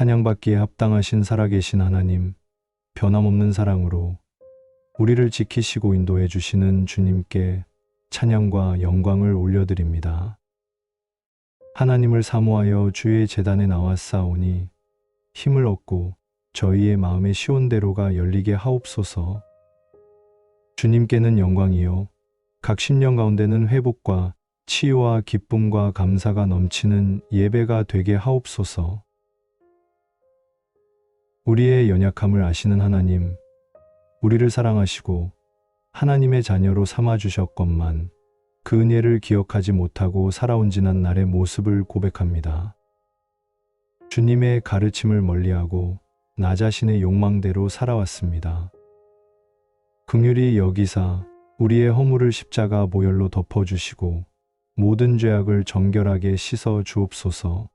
찬양받기에 합당하신 살아계신 하나님, 변함없는 사랑으로 우리를 지키시고 인도해 주시는 주님께 찬양과 영광을 올려드립니다. 하나님을 사모하여 주의 재단에 나왔사오니 힘을 얻고 저희의 마음의 시온대로가 열리게 하옵소서. 주님께는 영광이요. 각 심령 가운데는 회복과 치유와 기쁨과 감사가 넘치는 예배가 되게 하옵소서. 우리의 연약함을 아시는 하나님, 우리를 사랑하시고 하나님의 자녀로 삼아 주셨건만 그 은혜를 기억하지 못하고 살아온 지난 날의 모습을 고백합니다. 주님의 가르침을 멀리하고 나 자신의 욕망대로 살아왔습니다. 긍휼히 여기사 우리의 허물을 십자가 모열로 덮어주시고 모든 죄악을 정결하게 씻어 주옵소서.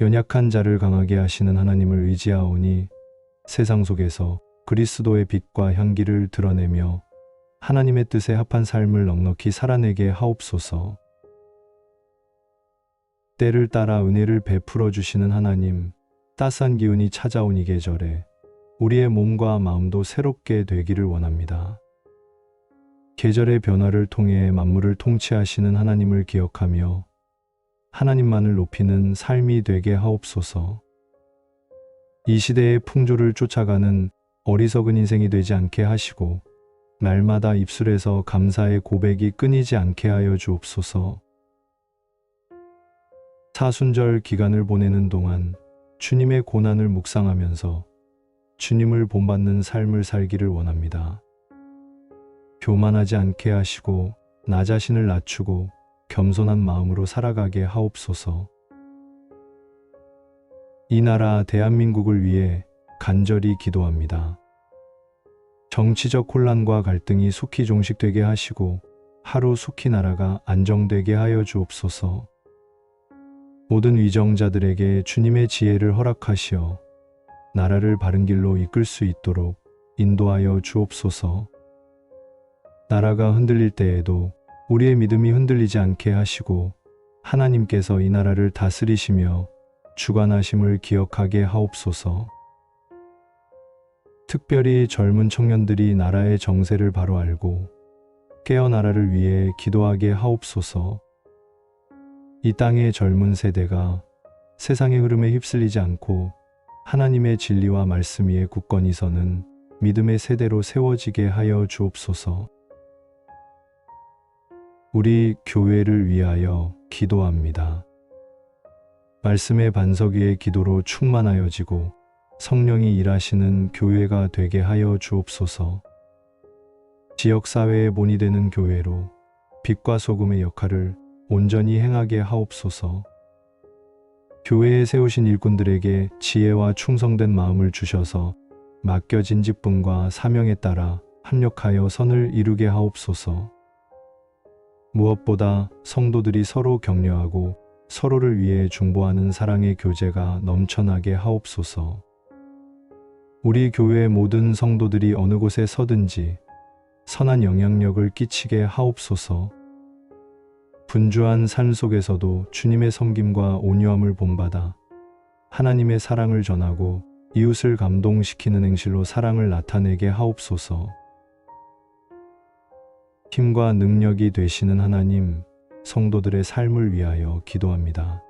연약한 자를 강하게 하시는 하나님을 의지하오니 세상 속에서 그리스도의 빛과 향기를 드러내며 하나님의 뜻에 합한 삶을 넉넉히 살아내게 하옵소서. 때를 따라 은혜를 베풀어 주시는 하나님, 따스한 기운이 찾아온 이 계절에 우리의 몸과 마음도 새롭게 되기를 원합니다. 계절의 변화를 통해 만물을 통치하시는 하나님을 기억하며 하나님만을 높이는 삶이 되게 하옵소서. 이 시대의 풍조를 쫓아가는 어리석은 인생이 되지 않게 하시고 날마다 입술에서 감사의 고백이 끊이지 않게 하여 주옵소서. 사순절 기간을 보내는 동안 주님의 고난을 묵상하면서 주님을 본받는 삶을 살기를 원합니다. 교만하지 않게 하시고 나 자신을 낮추고 겸손한 마음으로 살아가게 하옵소서. 이 나라 대한민국을 위해 간절히 기도합니다. 정치적 혼란과 갈등이 속히 종식되게 하시고 하루 속히 나라가 안정되게 하여 주옵소서. 모든 위정자들에게 주님의 지혜를 허락하시어 나라를 바른 길로 이끌 수 있도록 인도하여 주옵소서. 나라가 흔들릴 때에도 우리의 믿음이 흔들리지 않게 하시고 하나님께서 이 나라를 다스리시며 주관하심을 기억하게 하옵소서. 특별히 젊은 청년들이 나라의 정세를 바로 알고 깨어 나라를 위해 기도하게 하옵소서. 이 땅의 젊은 세대가 세상의 흐름에 휩쓸리지 않고 하나님의 진리와 말씀 위에 굳건히 서는 믿음의 세대로 세워지게 하여 주옵소서. 우리 교회를 위하여 기도합니다. 말씀의 반석 위의 기도로 충만하여지고 성령이 일하시는 교회가 되게 하여 주옵소서. 지역사회의 본이 되는 교회로 빛과 소금의 역할을 온전히 행하게 하옵소서. 교회에 세우신 일꾼들에게 지혜와 충성된 마음을 주셔서 맡겨진 직분과 사명에 따라 합력하여 선을 이루게 하옵소서. 무엇보다 성도들이 서로 격려하고 서로를 위해 중보하는 사랑의 교제가 넘쳐나게 하옵소서. 우리 교회의 모든 성도들이 어느 곳에 서든지 선한 영향력을 끼치게 하옵소서. 분주한 삶 속에서도 주님의 섬김과 온유함을 본받아 하나님의 사랑을 전하고 이웃을 감동시키는 행실로 사랑을 나타내게 하옵소서. 힘과 능력이 되시는 하나님, 성도들의 삶을 위하여 기도합니다.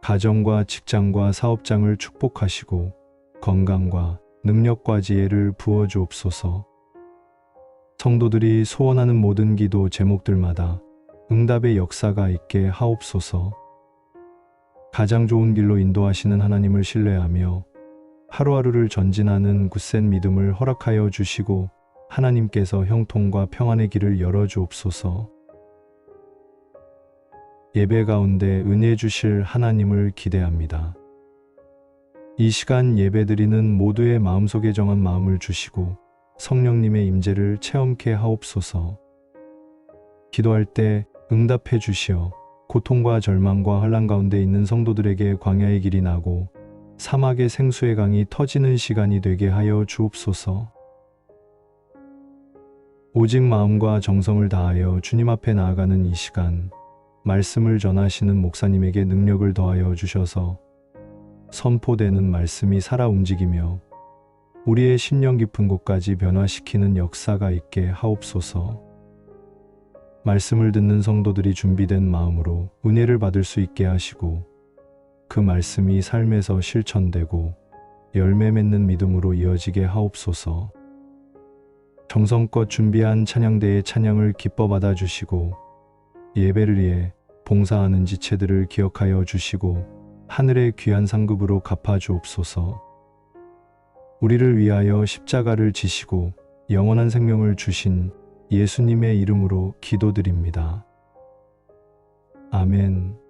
가정과 직장과 사업장을 축복하시고 건강과 능력과 지혜를 부어 주옵소서. 성도들이 소원하는 모든 기도 제목들마다 응답의 역사가 있게 하옵소서. 가장 좋은 길로 인도하시는 하나님을 신뢰하며 하루하루를 전진하는 굳센 믿음을 허락하여 주시고 하나님께서 형통과 평안의 길을 열어 주옵소서. 예배 가운데 은혜 주실 하나님을 기대합니다. 이 시간 예배드리는 모두의 마음속에 정한 마음을 주시고 성령님의 임재를 체험케 하옵소서. 기도할 때 응답해 주시어 고통과 절망과 환란 가운데 있는 성도들에게 광야의 길이 나고 사막의 생수의 강이 터지는 시간이 되게 하여 주옵소서. 오직 마음과 정성을 다하여 주님 앞에 나아가는 이 시간, 말씀을 전하시는 목사님에게 능력을 더하여 주셔서 선포되는 말씀이 살아 움직이며 우리의 심령 깊은 곳까지 변화시키는 역사가 있게 하옵소서. 말씀을 듣는 성도들이 준비된 마음으로 은혜를 받을 수 있게 하시고 그 말씀이 삶에서 실천되고 열매 맺는 믿음으로 이어지게 하옵소서. 정성껏 준비한 찬양대의 찬양을 기뻐 받아 주시고 예배를 위해 봉사하는 지체들을 기억하여 주시고 하늘의 귀한 상급으로 갚아 주옵소서. 우리를 위하여 십자가를 지시고 영원한 생명을 주신 예수님의 이름으로 기도드립니다. 아멘.